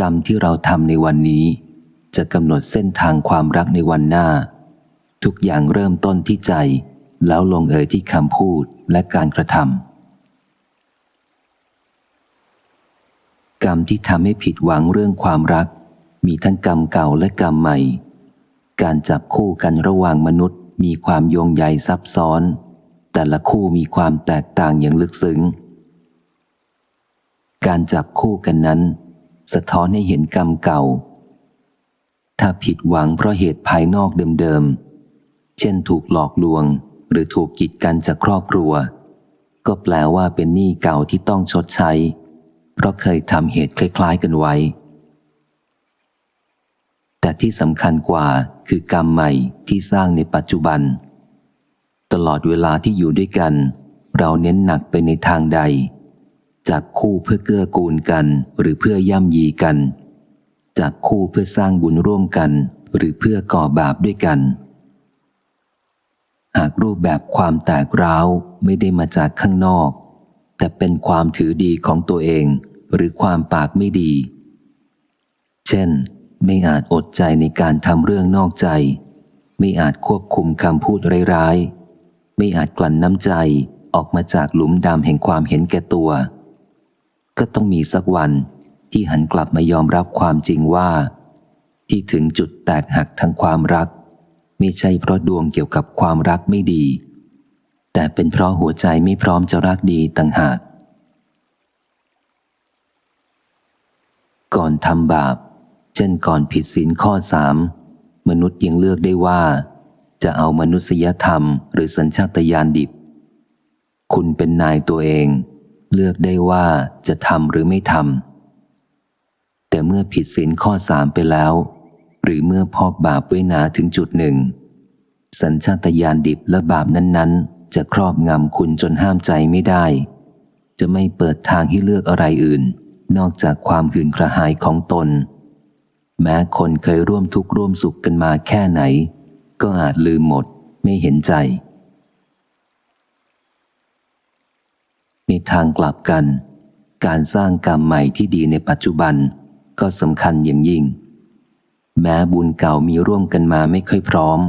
กรรมที่เราทำในวันนี้ จะกำหนดเส้นทางความรักในวันหน้า ทุกอย่างเริ่มต้นที่ใจ แล้วลงเอยที่คำพูดและการกระทำกรรมที่ทำให้ผิดหวังเรื่องความรัก มีทั้งกรรมเก่าและกรรมใหม่ การจับคู่กันระหว่างมนุษย์ มีความโยงใยซับซ้อน แต่ละคู่มีความแตกต่างอย่างลึกซึ้งการจับคู่กันนั้น สะท้อนให้เห็นกรรมเก่า ถ้าผิดหวังเพราะเหตุภายนอกเดิมๆ เช่นถูกหลอกลวง หรือถูกกีดกันจากครอบครัว ก็แปลว่าเป็นหนี้เก่าที่ต้องชดใช้ เพราะเคยทำเหตุคล้ายๆกันไว้ แต่ที่สำคัญกว่าคือกรรมใหม่ที่สร้างในปัจจุบัน ตลอดเวลาที่อยู่ด้วยกัน เราเน้นหนักไปในทางใด จากคู่เพื่อเกื้อกูลกัน หรือเพื่อย่ำยีกันจากคู่เพื่อสร้างบุญร่วมกัน หรือเพื่อก่อบาปด้วยกัน หากรูปแบบความแตกร้าวไม่ได้มาจากข้างนอก แต่เป็นความถือดีของตัวเอง หรือความปากไม่ดี เช่น ไม่อาจอดใจในการทำเรื่องนอกใจ ไม่อาจควบคุมคำพูดร้ายๆไม่อาจกลั่นน้ำใจออกมาจากหลุมดำแห่งความเห็นแก่ตัว ก็ต้องมีสักวันที่หันกลับมายอมรับความจริงว่า ที่ถึงจุดแตกหักทางความรัก ไม่ใช่เพราะดวงเกี่ยวกับความรักไม่ดี แต่เป็นเพราะหัวใจไม่พร้อมจะรักดีต่างหาก ก่อนทำบาป เช่นก่อนผิดศีลข้อสามมนุษย์ยังเลือกได้ว่า จะเอามนุษยธรรมหรือสัญชาตญาณดิบ คุณเป็นนายตัวเอง เลือกได้ว่าจะทำหรือไม่ทำ แต่เมื่อผิดศีลข้อสามไปแล้ว หรือเมื่อพอกบาปไว้หนาถึงจุดหนึ่ง สัญชาตญาณดิบและบาปนั้น ๆ จะครอบงำคุณจนห้ามใจไม่ได้ จะไม่เปิดทางให้เลือกอะไรอื่น นอกจากความหื่นกระหายของตน แม้คนเคยร่วมทุกข์ร่วมสุขกันมาแค่ไหน ก็อาจลืมหมดไม่เห็นใจ ในทางกลับกัน การสร้างกรรมใหม่ที่ดีในปัจจุบัน ก็สำคัญอย่างยิ่ง แม้บุญเก่ามีร่วมกันมาไม่ค่อยพร้อม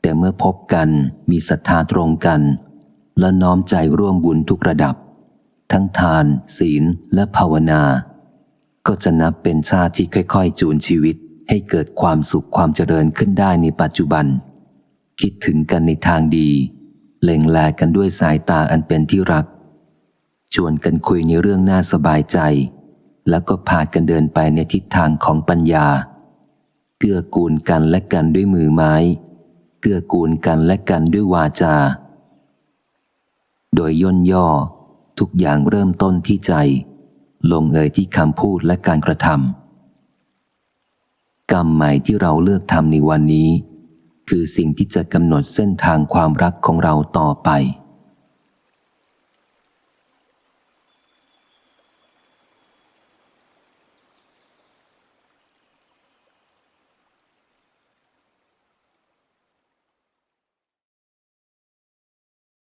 แต่เมื่อพบกันมีศรัทธาตรงกัน และน้อมใจร่วมบุญทุกระดับ ทั้งทาน ศีลและภาวนา ก็จะนับเป็นชาติที่ค่อยๆ จูนชีวิตให้เกิดความสุขความเจริญขึ้นได้ในปัจจุบัน คิดถึงกันในทางดี เล็งแลกันด้วยสายตาอันเป็นที่รัก ชวนกันคุยในเรื่องน่าสบายใจ แล้วก็พากันเดินไปในทิศทางของปัญญา เกื้อกูลกันและกันด้วยมือไม้ เกื้อกูลกันและกันด้วยวาจา โดยย่นย่อ ทุกอย่างเริ่มต้นที่ใจ ลงเอยที่คำพูดและการกระทำกรรมใหม่ที่เราเลือกทำในวันนี้ คือสิ่งที่จะกำหนดเส้นทางความรักของเราต่อไป